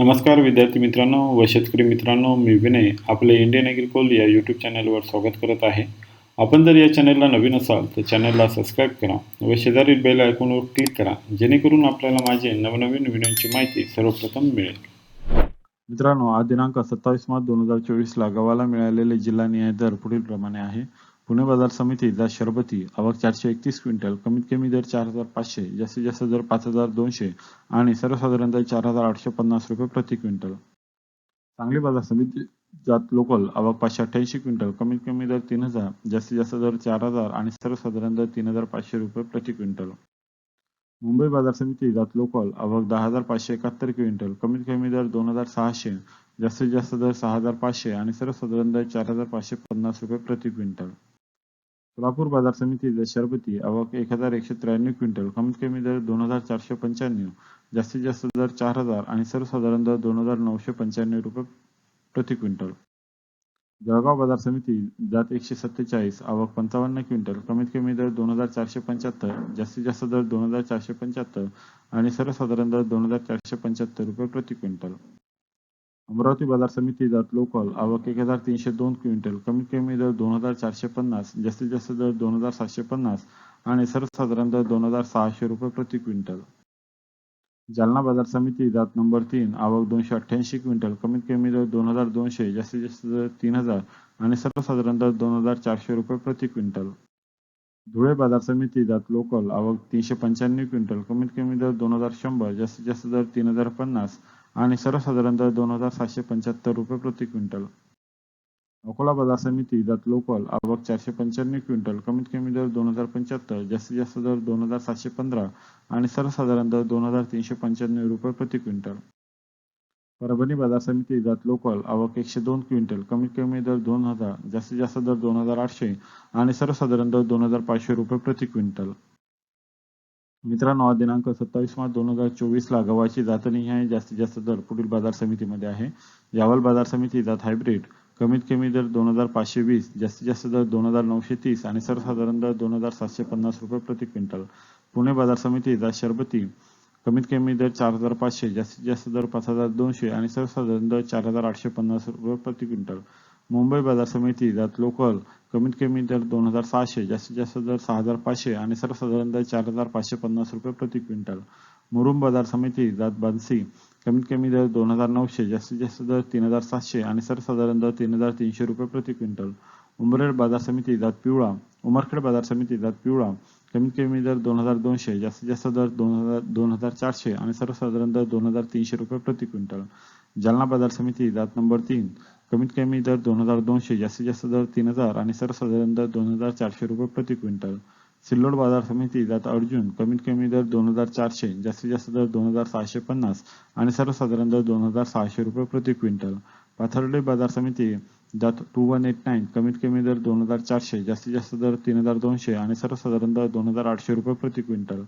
नमस्कार विद्यार्थी मित्रांनो व शेतकरी मित्रांनो मी विनय आपले इंडियन ॲग्रिकोल या यूट्यूब चॅनलवर स्वागत करत आहे. आपण जर या चॅनलला नवीन असाल तर चॅनलला सबस्क्राईब करा व शेजारील बेल आयकॉनवर क्लिक करा जेणेकरून आपल्याला माझे नवनवीन व्हिडिओची माहिती सर्वप्रथम मिळेल. मित्रांनो आज दिनांक सत्तावीस मार्च दोन हजार चोवीसला गव्हाला मिळालेले जिल्हानिहाय दर पुढील प्रमाणे आहे. पुणे बाजार समिती शरबती आवक चारशे एकतीस क्विंटल कमीत कमी दर चार हजार पाचशे जास्तीत जास्त दर पाच हजार दोनशे आणि सर्वसाधारण दर चार हजार आठशे पन्नास रुपये प्रति क्विंटल. सांगली बाजार समिती जात लोकल आवक पाचशे अठ्ठ्याऐंशी क्विंटल कमीत कमी दर तीन हजार जास्तीत जास्त दर चार हजार आणि सर्वसाधारण दर तीन हजार पाचशे रुपये प्रति क्विंटल. मुंबई बाजार समिती जात लोकल आवक दहा हजार पाचशे एकाहत्तर क्विंटल कमीत कमी दर दोन हजार सहाशे जास्तीत जास्त दर सहा हजार पाचशे आणि सर्वसाधारण दर चार हजार पाचशे पन्नास रुपये प्रति क्विंटल. सोलापूर बाजार समिती शरबती आवक एक हजार एकशे त्र्याण्णव क्विंटल कमीत कमी दर दोन हजार चारशे पंच्याण्णव जास्तीत जास्त दर चार हजार आणि सर्वसाधारण दर दोन हजार नऊशे पंच्याण्णव रुपये प्रति क्विंटल. जळगाव बाजार समिती जात एकशे सत्तेचाळीस आवक पंचावन्न क्विंटल कमीत कमी दर दोन हजार चारशे पंच्याहत्तर जास्तीत जास्त दर दोन हजार चारशे पंच्याहत्तर आणि सर्वसाधारण दर दोन हजार चारशे पंच्याहत्तर रुपये प्रति क्विंटल. अमरावती बाजार समिती जात लोकल आवक एक हजार तीनशे दोन क्विंटल कमीत कमी दर दोन हजार चारशे पन्नास जास्तीत जास्त दर दोन हजार सातशे पन्नास आणि सर्वसाधारण दर दोन हजार सहाशे रुपये प्रति क्विंटल. जालना बाजार समिती जात नंबर तीन आवक दोनशे अठ्ठ्याऐंशी क्विंटल कमीत कमी दर दोन हजार दोनशे जास्तीत जास्त दर तीन हजार आणि सर्वसाधारण दर दोन हजार चारशे रुपये प्रति क्विंटल. धुळे बाजार समिती जात लोकल आवक तीनशे पंच्याण्णव क्विंटल कमीत कमी दर दोन हजार शंभर जास्तीत जास्त दर तीन हजार पन्नास आणि सर्वसाधारण दर दोन हजार सातशे पंच्याहत्तर रुपये प्रति क्विंटल. अकोला बाजार समिती जात लोकल आवक चारशे पंच्याण्णव क्विंटल कमीत कमी दर दोन हजार पंच्याहत्तर जास्तीत जास्त दर दोन हजार सातशे पंधरा आणि सर्वसाधारण दर दोन हजार तीनशे पंच्याण्णव रुपये प्रति क्विंटल. परभणी बाजार समिती जात लोकल आवक एकशे दोन क्विंटल कमीत कमी दर दोन हजार जास्तीत जास्त दर दोन हजार आठशे आणि सर्वसाधारण दर दोन हजार पाचशे रुपये प्रति क्विंटल. मित्रांनो दिनांक सत्तावीस मार्च दोन हजार चोवीस ला गव्हाची आहे. जास्तीत जास्त दर पुढील बाजार समितीमध्ये आहे. यावल बाजार समिती जात हायब्रिड कमीत कमी दर दोन हजार पाचशे वीस जास्तीत जास्त दर दोन हजार नऊशे तीस आणि सर्वसाधारण दर दोन हजार सातशे पन्नास रुपये प्रति क्विंटल. पुणे बाजार समिती जात शरबती. कमीत कमी दर चार हजार पाचशे जास्तीत जास्त दर पाच हजार दोनशे आणि सर्वसाधारण दर चार हजार आठशे पन्नास रुपये प्रति क्विंटल. मुंबई बाजार समिती जात लोकल कमीत कमी दर दोन हजार सहाशे जास्तीत जास्त दर सहा हजार पाचशे आणि सर्वसाधारण दर चार हजार पाचशे पन्नास रुपये प्रति क्विंटल. मुरुम बाजार समिती जात बांसी कमीत कमी दर दोन हजार नऊशे जास्तीत जास्त दर तीन हजार सातशे आणि सर्वसाधारण दर तीन हजार तीनशे रुपये प्रति क्विंटल. उमरेड बाजार समिती जात पिवळा उमरखेड बाजार समिती जात पिवळा कमीत कमी दर दोन हजार दोनशे जास्तीत जास्त दर दोन हजार दोन हजार चारशे आणि सर्वसाधारण दर दोन हजार तीनशे रुपये प्रति क्विंटल. जालना बाजार समिती जात नंबर तीन कमीत कमी दर दोन हजार दोनशे जास्तीत जास्त दर तीन हजार आणि सर्वसाधारण दर दोन हजार चारशे रुपये प्रति क्विंटल. सिल्लोड बाजार समिती जात अर्जुन कमीत कमी दर दोन हजार चारशे जास्तीत जास्त दर दोन हजार सहाशे पन्नास आणि सर्वसाधारण दर दोन हजार सहाशे रुपये प्रति क्विंटल. पाथर्डे बाजार समिती जात टू वन एट नाईन कमीत कमी दर दोन हजार चारशे जास्तीत जास्त दर तीन हजार दोनशे आणि सर्वसाधारण दर दोन हजार आठशे रुपये प्रति क्विंटल.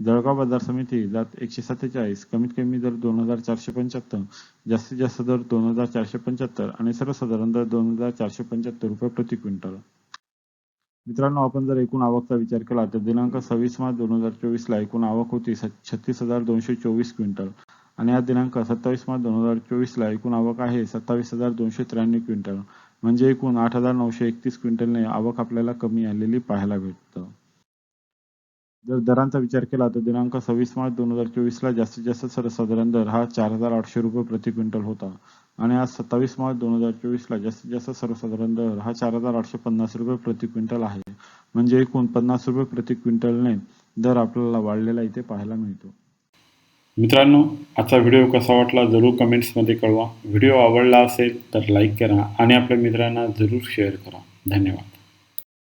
जळगाव बाजार समिती जात एकशे सत्तेचाळीस कमीत कमी दर दोन हजार चारशे पंच्याहत्तर जास्तीत जास्त दर दोन हजार चारशे पंच्याहत्तर आणि सर्वसाधारण दर दोन हजार चारशे पंच्याहत्तर रुपये प्रति क्विंटल. मित्रांनो आपण जर एकूण आवकचा विचार केला तर दिनांक सव्वीस मार्च दोन हजार चोवीस ला एकूण आवक होती छत्तीस हजार दोनशे चोवीस क्विंटल. आणि हा दिनांक सत्तावीस मार्च दोन हजार चोवीस ला एकूण आवक आहे सत्तावीस हजार दोनशे त्र्याण्णव क्विंटल. म्हणजे एकूण आठ हजार नऊशे एकतीस क्विंटलने आवक आपल्याला कमी आलेली पाहायला भेटतं. जर दरांचा विचार केला तर दिनांक सव्वीस मार्च दोन हजार चोवीस ला जास्तीत जास्त सर्वसाधारण दर हा चार हजार आठशे रुपये प्रति क्विंटल होता. आणि आज सत्तावीस मार्च दोन हजार चोवीस ला जास्तीत जास्त सर्वसाधारण दर हा चार हजार आठशे पन्नास रुपये प्रति क्विंटल आहे. म्हणजे एकूण पन्नास रुपये प्रति क्विंटलने दर आपल्याला वाढलेला इथे पाहायला मिळतो. मित्रांनो आजचा व्हिडिओ कसा वाटला जरूर कमेंट्समध्ये कळवा. व्हिडिओ आवडला असेल तर लाईक करा आणि आपल्या मित्रांना जरूर शेअर करा. धन्यवाद.